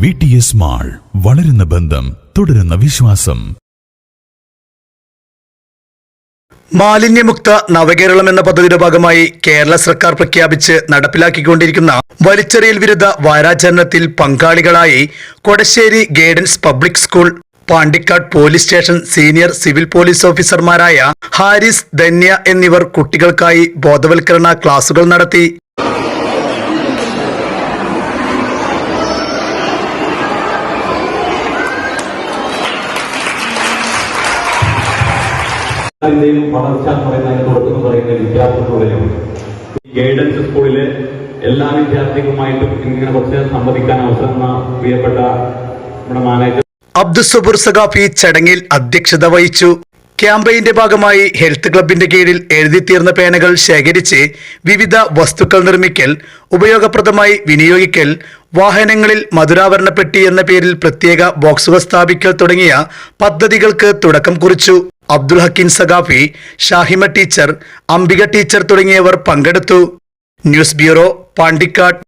V T S mall വളരുന്ന ബന്ധം തുടരുന്ന വിശ്വാസം. മാലിന്യമുക്ത നവകേരളം എന്ന പദ്ധതിയുടെ ഭാഗമായി കേരള സർക്കാർ പ്രഖ്യാപിച്ച് നടപ്പിലാക്കിക്കൊണ്ടിരിക്കുന്ന വലിച്ചെറിയൽ വിരുദ്ധ വാരാചരണത്തിൽ പങ്കാളികളായി Kodassery guidance public school Pandikkad police station senior civil police ഓഫീസർമാരായ ഹാരിസ് ധന്യ എന്നിവർ കുട്ടികൾക്കായി ബോധവൽക്കരണ ക്ലാസുകൾ നടത്തി. അതിന്റെയും വളർച്ച എന്ന് പറയുന്നതിന് തുടക്കം പറയുന്ന ഈ ഗൈഡൻസ് സ്കൂളിലെ എല്ലാ വിദ്യാർത്ഥികളുമായിട്ടും ഇങ്ങനെ കുറച്ച് സംവദിക്കാൻ അവസരം പ്രിയപ്പെട്ട നമ്മുടെ മാനേജർ അബ്ദുസബുർ സഖാഫി ചടങ്ങിൽ അധ്യക്ഷത വഹിച്ചു. ക്യാമ്പയിന്റെ ഭാഗമായി ഹെൽത്ത് ക്ലബിന്റെ കീഴിൽ എഴുതിത്തീർന്ന പേനകൾ ശേഖരിച്ച് വിവിധ വസ്തുക്കൾ നിർമ്മിക്കൽ ഉപയോഗപ്രദമായി വിനിയോഗിക്കൽ വാഹനങ്ങളിൽ മധുരാവരണപ്പെട്ടി എന്ന പേരിൽ പ്രത്യേക ബോക്സുകൾ സ്ഥാപിക്കൽ തുടങ്ങിയ പദ്ധതികൾക്ക് തുടക്കം കുറിച്ചു. അബ്ദുൽ ഹക്കീം സഖാഫി ഷാഹിമ ടീച്ചർ അംബിക ടീച്ചർ തുടങ്ങിയവർ പങ്കെടുത്തു. News bureau Pandikkad.